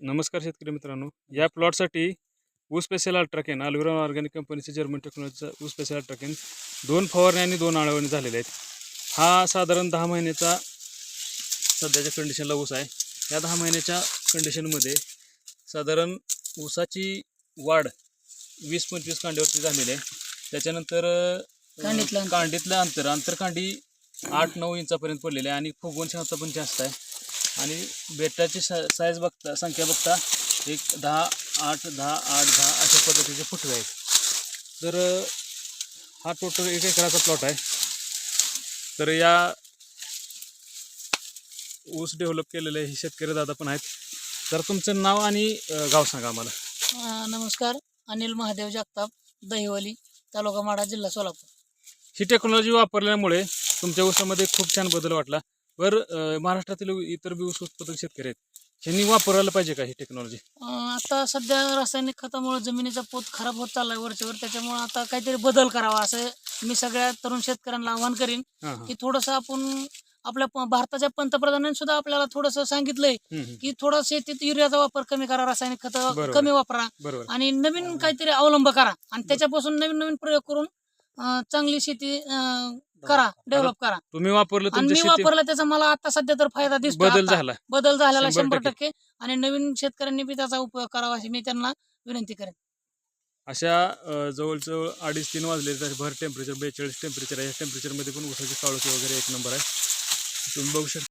नमस्कार शेतकरी मित्रांनो. या प्लॉटसाठी ऊस स्पेशल अल्ट्राकेन अल्विरा ऑर्गॅनिक कंपनीचे जर्मन टेक्नॉलॉजीचा ऊस स्पेशल अल्ट्राकेन दोन फवारणी आणि दोन आळवणी झालेले आहेत. हा साधारण दहा महिन्याचा सध्याच्या कंडिशनला ऊस आहे. या दहा महिन्याच्या कंडिशनमध्ये साधारण ऊसाची वाढ वीस पंचवीस कांड्यावरती झालेली आहे. त्याच्यानंतर कांडीतलं अंतर. कांडीतलं अंतर आंतरकांडी आठ नऊ इंचापर्यंत पडलेले आहे आणि फुगवण क्षमता पण जास्त आहे. आणि बेटाची साईज बघता संख्या बघता एक दहा आठ दहा आठ दहा अशा पद्धतीचे फुटवे आहेत. तर हा टोटल एक एकराचा प्लॉट आहे. तर या ऊस डेव्हलप केलेले हे शेतकरी दादा पण आहेत. तर तुमचं नाव आणि गाव सांगा आम्हाला. नमस्कार. अनिल महादेव जगताप दहिवली तालुका माडा जिल्हा सोलापूर. ही टेक्नॉलॉजी वापरल्यामुळे तुमच्या ऊसामध्ये खूप छान बदल वाटला. बरं महाराष्ट्रातील इतर ऊस उत्पादक शेतकरी आहेत. ह्यांनी वापरायला पाहिजे का ही टेक्नॉलॉजी अं, आता सध्या रासायनिक खतामुळे जमिनीचा पोत खराब होत चाललाय वरच्यावर. त्याच्यामुळे आता काहीतरी बदल करावा असं मी सगळ्या तरुण शेतकऱ्यांना आवाहन करीन हां हां. की थोडंसं आपण आपल्या प- भारताच्या पंतप्रधानांनी सुद्धा आपल्याला थोडंसं सांगितलंय हम्म, हम्म. की थोडं शेतीत युरियाचा वापर कमी करा रासायनिक खत बरोबर. कमी वापरा बरोबर. आणि नवीन काहीतरी अवलंब करा. आणि त्याच्यापासून नवीन नवीन प्रयोग करून अं, चांगली शेती अं, करा डेव्हलप करा. तुम्ही वापरलं आणि तुमच्या मी शेती वापरला त्याचा मला आता सध्या तर फायदा दिसतो बदल आता. झाला. बदल झालेला शंभर शंभर टक्के. टक्के. आणि नवीन शेतकऱ्यांनी बी त्याचा उपयोग करावा अशी मी त्यांना विनंती करेन. अशा अं, जवळजवळ अडीच तीन वाजले तर भर टेम्परेचर बेचाळीस टेम्परेचर आहे. या टेम्परेचरमध्ये पण ऊसाची काळोखी वगैरे एक नंबर आहे. तुम्ही बघू शकता.